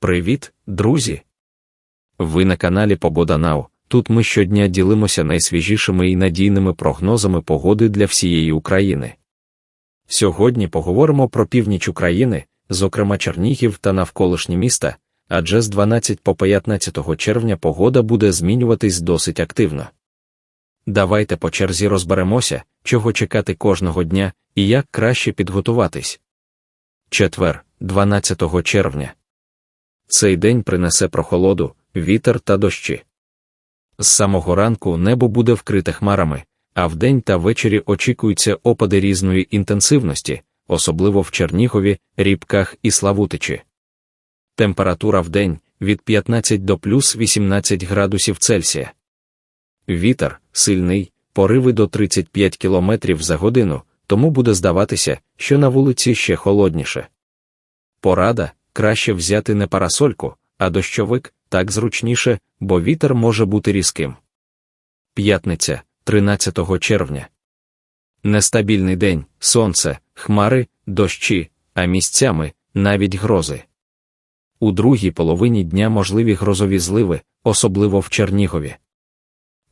Привіт, друзі! Ви на каналі Погода Нау. Тут ми щодня ділимося найсвіжішими і надійними прогнозами погоди для всієї України. Сьогодні поговоримо про північ України, зокрема Чернігів та навколишні міста, адже з 12 по 15 червня погода буде змінюватись досить активно. Давайте по черзі розберемося, чого чекати кожного дня і як краще підготуватись. Четвер, 12 червня. Цей день принесе прохолоду, вітер та дощі. З самого ранку небо буде вкрите хмарами, а вдень та ввечері очікуються опади різної інтенсивності, особливо в Чернігові, Рібках і Славутичі. Температура вдень від 15 до плюс 18 градусів Цельсія. Вітер сильний, пориви до 35 км за годину, тому буде здаватися, що на вулиці ще холодніше. Порада краще взяти не парасольку, а дощовик, так зручніше, бо вітер може бути різким. П'ятниця, 13 червня. Нестабільний день, сонце, хмари, дощі, а місцями навіть грози. У другій половині дня можливі грозові зливи, особливо в Чернігові.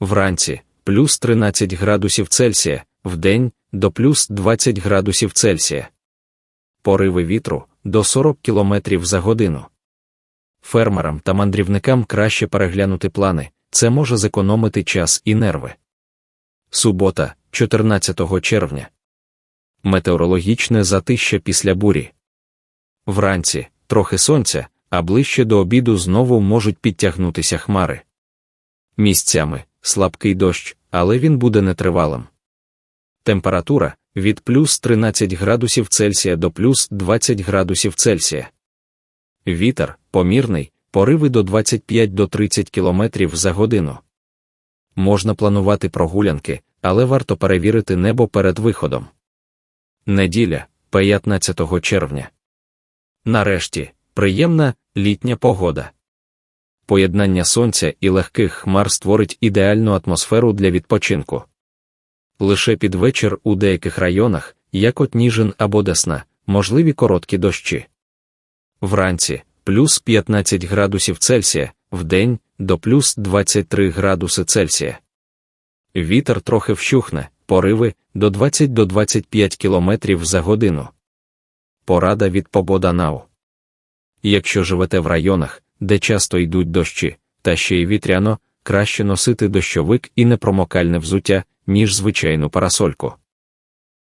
Вранці плюс 13 градусів Цельсія, вдень до плюс 20 градусів Цельсія. Пориви вітру до 40 км за годину. Фермерам та мандрівникам краще переглянути плани, це може зекономити час і нерви. Субота, 14 червня. Метеорологічне затища після бурі. Вранці трохи сонця, а ближче до обіду знову можуть підтягнутися хмари. Місцями слабкий дощ, але він буде нетривалим. Температура від плюс 13 градусів Цельсія до плюс 20 градусів Цельсія. Вітер помірний, пориви до 25 до 30 км за годину. Можна планувати прогулянки, але варто перевірити небо перед виходом. Неділя, 15 червня. Нарешті, приємна літня погода. Поєднання сонця і легких хмар створить ідеальну атмосферу для відпочинку. Лише під вечір у деяких районах, як от Ніжин або Десна, можливі короткі дощі. Вранці плюс 15 градусів Цельсія, вдень до плюс 23 градуси Цельсія. Вітер трохи вщухне, пориви до 20 до 25 км за годину. Порада від Побода Нау. Якщо живете в районах, де часто йдуть дощі, та ще й вітряно, краще носити дощовик і непромокальне взуття, ніж звичайну парасольку.